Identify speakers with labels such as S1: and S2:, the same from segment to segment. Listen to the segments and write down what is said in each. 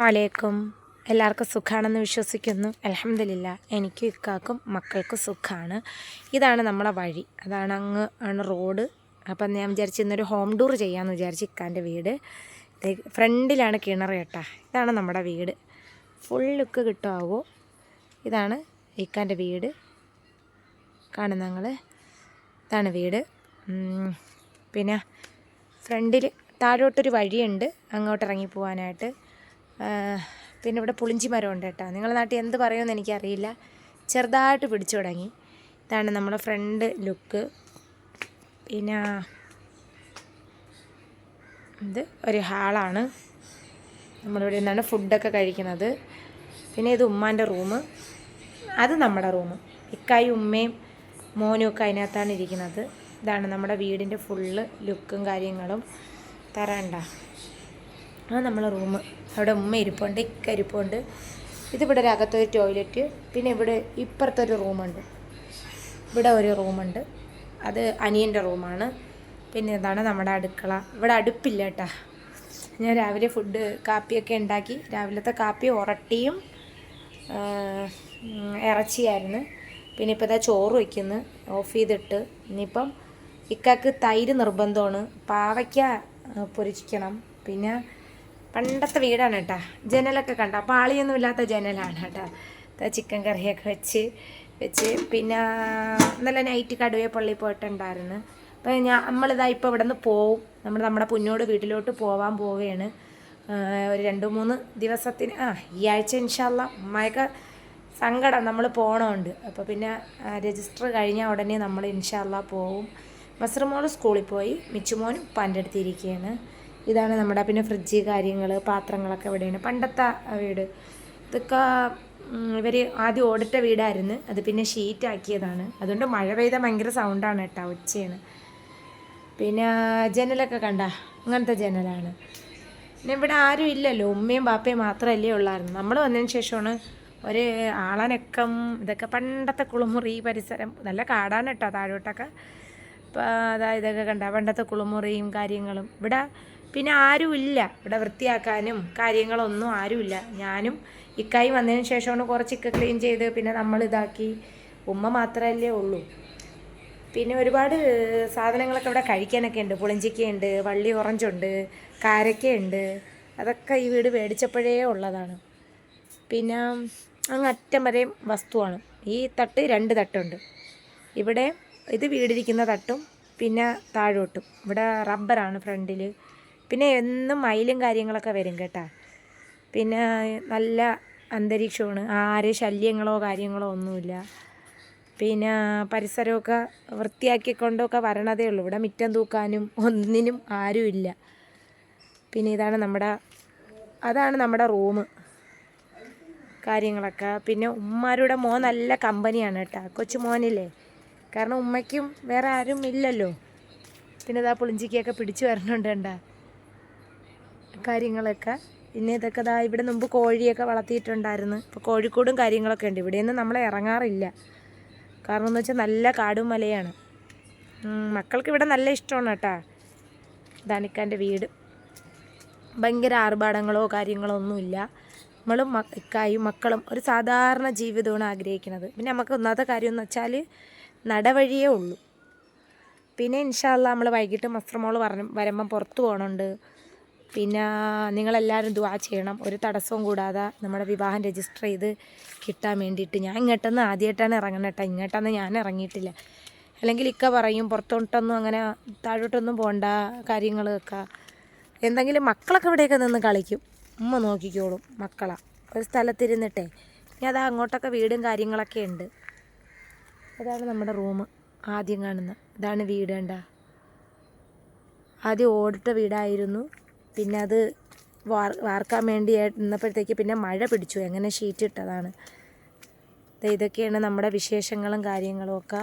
S1: വലൈക്കും. എല്ലാവർക്കും സുഖമാണെന്ന് വിശ്വസിക്കുന്നു. അലഹമില്ല എനിക്കും ഇക്കാക്കും മക്കൾക്കും സുഖമാണ് ഇതാണ് നമ്മളെ വഴി. അതാണ് അങ്ങ് ആണ് റോഡ്. അപ്പം ഞാൻ വിചാരിച്ചു ഇന്നൊരു ഹോം ടൂർ ചെയ്യാമെന്ന് വിചാരിച്ചു ഇക്കാന്റെ വീട്. ഫ്രണ്ടിലാണ് കിണർ കേട്ടാ. ഇതാണ് നമ്മുടെ വീട്. ഫുൾ ലുക്ക് കിട്ടുമാവോ? ഇതാണ് ഇക്കാന്റെ വീട്. കാണുന്ന ഞങ്ങൾ ഇതാണ് വീട്. പിന്നെ ഫ്രണ്ടിൽ താഴോട്ടൊരു വഴിയുണ്ട്. അങ്ങോട്ട് ഇറങ്ങി പോകാനായിട്ട് പിന്നെ ഇവിടെ പുളിഞ്ചി മരം ഉണ്ട് കേട്ടോ. നിങ്ങളുടെ നാട്ടിൽ എന്ത് പറയുമെന്ന് എനിക്കറിയില്ല. ചെറുതായിട്ട് പിടിച്ചു തുടങ്ങി. ഇതാണ് നമ്മുടെ ഫ്രണ്ട് ലുക്ക്. പിന്നെ ഇത് ഒരു ഹാളാണ്. നമ്മളിവിടെ നിന്നാണ് ഫുഡൊക്കെ കഴിക്കുന്നത്. പിന്നെ ഇത് ഉമ്മാന്റെ റൂം. അത് നമ്മുടെ റൂം. ഇക്കായും ഉമ്മയും മോനും ഒക്കെ അതിനകത്താണ് ഇരിക്കുന്നത്. ഇതാണ് നമ്മുടെ വീടിന്റെ ഫുള്ള് ലുക്കും കാര്യങ്ങളും. തരണ്ട ആ നമ്മളെ റൂം. അവിടെ ഉമ്മ ഇരിപ്പുണ്ട് ഇക്ക ഇരിപ്പുണ്ട്. ഇതിവിടെ ഒരു അകത്തൊരു ടോയ്ലറ്റ് പിന്നെ ഇവിടെ ഇപ്പുറത്തൊരു റൂമുണ്ട്. ഇവിടെ ഒരു റൂമുണ്ട്. അത് അനിയന്റെ റൂമാണ്. പിന്നെ ഇതാണ് നമ്മുടെ അടുക്കള. ഇവിടെ അടുപ്പില്ല കേട്ടാ. ഞാൻ രാവിലെ ഫുഡ് കാപ്പിയൊക്കെ ഉണ്ടാക്കി രാവിലത്തെ കാപ്പി ഉറട്ടിയും ഇറച്ചിയായിരുന്നു. പിന്നെ ഇപ്പോൾ ഇതാ ചോറ് വയ്ക്കുന്നു ഓഫ് ചെയ്തിട്ട്. ഇനിയിപ്പം ഇക്കാക്ക് തൈര് നിർബന്ധമാണ്. പാവയ്ക്ക പൊരിക്കണം. പിന്നെ പണ്ടത്തെ വീടാണ് കേട്ടാ. ജനലൊക്കെ കണ്ട. പാളിയൊന്നും ഇല്ലാത്ത ജനലാണ് കേട്ടാ. ചിക്കൻ കറിയൊക്കെ വെച്ച് വെച്ച്. പിന്നെ നല്ല നൈറ്റ് കടുവയെ പള്ളി പോയിട്ടുണ്ടായിരുന്നു. അപ്പോൾ ഞാൻ നമ്മളിതാ ഇപ്പോൾ ഇവിടെ നിന്ന് പോവും. നമ്മൾ നമ്മുടെ പുന്നോട് വീട്ടിലോട്ട് പോവാൻ പോവുകയാണ്. ഒരു രണ്ട് മൂന്ന് ദിവസത്തിന് ആ ഈ ആഴ്ച ഇൻഷാല്ല ഉമ്മയൊക്കെ സങ്കടം. നമ്മൾ പോകണമുണ്ട് അപ്പോൾ പിന്നെ രജിസ്റ്റർ കഴിഞ്ഞാൽ ഉടനെ നമ്മൾ ഇൻഷാല്ല പോവും. മസ്രമോൾ സ്കൂളിൽ പോയി. മിച്ചുമോനും ഉപ്പാന്റെ അടുത്ത് ഇരിക്കുകയാണ്. ഇതാണ് നമ്മുടെ പിന്നെ ഫ്രിഡ്ജ് കാര്യങ്ങൾ പാത്രങ്ങളൊക്കെ ഇവിടെയാണ് പണ്ടത്തെ വീട്. ഇതൊക്കെ ഇവർ ആദ്യം ഓടിട്ട വീടായിരുന്നു. അത് പിന്നെ ഷീറ്റാക്കിയതാണ് അതുകൊണ്ട് മഴ പെയ്താൽ ഭയങ്കര സൗണ്ടാണ് കേട്ടോ ഉച്ചയാണ്. പിന്നെ ജനലൊക്കെ കണ്ട? അങ്ങനത്തെ ജനലാണ്. പിന്നെ ഇവിടെ ആരും ഇല്ലല്ലോ. ഉമ്മയും ബാപ്പയും മാത്രമല്ലേ ഉള്ളായിരുന്നു. നമ്മൾ വന്നതിന് ശേഷമാണ് ഒരു ആളനക്കം ഇതൊക്കെ പണ്ടത്തെ കുളിമുറി പരിസരം നല്ല കാടാണ് കേട്ടോ താഴോട്ടൊക്കെ. അപ്പോൾ അതാ ഇതൊക്കെ കണ്ട പണ്ടത്തെ കുളിമുറിയും കാര്യങ്ങളും. ഇവിടെ പിന്നെ ആരുമില്ല. ഇവിടെ വൃത്തിയാക്കാനും കാര്യങ്ങളൊന്നും ആരുമില്ല. ഞാനും ഇക്കായി വന്നതിന് ശേഷമാണ് ഇക്ക ക്ലീൻ ചെയ്ത് പിന്നെ നമ്മൾ ഇതാക്കി. ഉമ്മ മാത്രമല്ലേ ഉള്ളൂ. പിന്നെ ഒരുപാട് സാധനങ്ങളൊക്കെ ഇവിടെ കഴിക്കാനൊക്കെ ഉണ്ട്. പുളിഞ്ചിക്കയുണ്ട് വള്ളി ഓറഞ്ചുണ്ട് കാരക്കയുണ്ട് അതൊക്കെ ഈ വീട് മേടിച്ചപ്പോഴേ ഉള്ളതാണ്. പിന്നെ അങ്ങ് അറ്റം വരെയും വസ്തുവാണ്. ഈ തട്ട് രണ്ട് തട്ടുണ്ട്. ഇവിടെ ഇത് വീടിരിക്കുന്ന തട്ടും പിന്നെ താഴോട്ടും. ഇവിടെ റബ്ബറാണ് ഫ്രണ്ടിൽ പിന്നെ എന്നും മയിലും കാര്യങ്ങളൊക്കെ വരും കേട്ടോ. പിന്നെ നല്ല അന്തരീക്ഷമാണ്. ആരെ ശല്യങ്ങളോ കാര്യങ്ങളോ ഒന്നുമില്ല. പിന്നെ പരിസരമൊക്കെ വൃത്തിയാക്കിക്കൊണ്ടൊക്കെ വരണതേ ഉള്ളൂ. ഇവിടെ മുറ്റം തൂക്കാനും ഒന്നിനും ആരുമില്ല. പിന്നെ ഇതാണ് നമ്മുടെ അതാണ് നമ്മുടെ റൂം. കാര്യങ്ങളൊക്കെ. പിന്നെ ഉമ്മാരുടെ മോൻ നല്ല കമ്പനിയാണ് കേട്ടോ. കൊച്ചു മോനില്ലേ? കാരണം ഉമ്മയ്ക്കും വേറെ ആരും ഇല്ലല്ലോ. പിന്നെ ഇതാ പുളിഞ്ചിക്കൊക്കെ പിടിച്ചു വരണുണ്ട് കണ്ടാ. കാര്യങ്ങളൊക്കെ. പിന്നെ ഇതൊക്കെ ദാ ഇവിടെ മുമ്പ് കോഴിയൊക്കെ വളർത്തിയിട്ടുണ്ടായിരുന്നു. ഇപ്പോൾ കോഴിക്കൂടും കാര്യങ്ങളൊക്കെ ഉണ്ട്. ഇവിടെയൊന്നും നമ്മൾ ഇറങ്ങാറില്ല. കാരണം എന്ന് വെച്ചാൽ നല്ല കാടും മലയാണ്. മക്കൾക്ക് ഇവിടെ നല്ല ഇഷ്ടമാണ് കേട്ടാ. ധനിക്കാന്റെ വീട്. ഭയങ്കര ആർഭാടങ്ങളോ കാര്യങ്ങളോ ഒന്നുമില്ല. നമ്മളും മക്കായും മക്കളും ഒരു സാധാരണ ജീവിതമാണ് ആഗ്രഹിക്കുന്നത്. പിന്നെ നമുക്ക് ഒന്നാമത്തെ കാര്യം എന്ന് വെച്ചാൽ നടവഴിയേ ഉള്ളൂ. പിന്നെ ഇൻഷാല്ല നമ്മൾ വൈകിട്ട് മസ്ത്രമോൾ പറഞ്ഞ വരുമ്പം പുറത്ത് പോകണുണ്ട് പിന്നെ നിങ്ങളെല്ലാവരും ദുവാ ചെയ്യണം. ഒരു തടസ്സവും കൂടാതെ നമ്മുടെ വിവാഹം രജിസ്റ്റർ ചെയ്ത് കിട്ടാൻ വേണ്ടിയിട്ട് ഞാൻ ഇങ്ങോട്ടൊന്നും ആദ്യമായിട്ടാണ് ഇറങ്ങണം കേട്ടോ. ഇങ്ങോട്ടൊന്നും ഞാൻ ഇറങ്ങിയിട്ടില്ല. അല്ലെങ്കിൽ ഇക്ക പറയും പുറത്തോട്ടൊന്നും അങ്ങനെ താഴോട്ടൊന്നും പോകണ്ട കാര്യങ്ങളൊക്കെ എന്തെങ്കിലും മക്കളൊക്കെ ഇവിടെയൊക്കെ നിന്ന് കളിക്കും. ഉമ്മ നോക്കിക്കോളും മക്കളാ. ഒരു സ്ഥലത്തിരുന്നിട്ടേ ഇനി അതാ അങ്ങോട്ടൊക്കെ വീടും കാര്യങ്ങളൊക്കെ ഉണ്ട്. അതാണ് നമ്മുടെ റൂം ആദ്യം കാണുന്ന ഇതാണ് വീട് കണ്ട. ആദ്യം ഓടിട്ട വീടായിരുന്നു. പിന്നെ അത് വാർ വാർക്കാൻ വേണ്ടി നിന്നപ്പോഴത്തേക്ക് പിന്നെ മഴ പിടിച്ചു. എങ്ങനെ ഷീറ്റ് ഇട്ടതാണ്. ഇതൊക്കെയാണ് നമ്മുടെ വിശേഷങ്ങളും കാര്യങ്ങളും ഒക്കെ.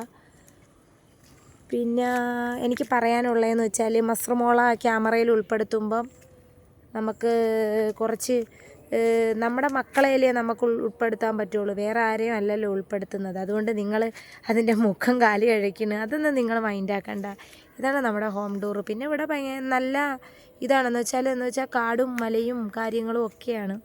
S1: പിന്നെ എനിക്ക് പറയാനുള്ളതെന്ന് വെച്ചാൽ മസ്രമോള ക്യാമറയിൽ ഉൾപ്പെടുത്തുമ്പം നമുക്ക് കുറച്ച് നമ്മുടെ മക്കളെയല്ലേ നമുക്ക് ഉൾപ്പെടുത്താൻ പറ്റുള്ളൂ. വേറെ ആരെയും അല്ലല്ലോ ഉൾപ്പെടുത്തുന്നത്. അതുകൊണ്ട് നിങ്ങൾ അതിന്റെ മുഖം കാലി കഴിക്കുന്നു അതൊന്നും നിങ്ങൾ മൈൻഡാക്കണ്ട ഇതാണ് നമ്മുടെ ഹോം ടൂർ പിന്നെ ഇവിടെ നല്ല ഇതാണെന്ന് വെച്ചാൽ എന്ന് വെച്ചാൽ കാടും മലയും കാര്യങ്ങളും ഒക്കെയാണ്.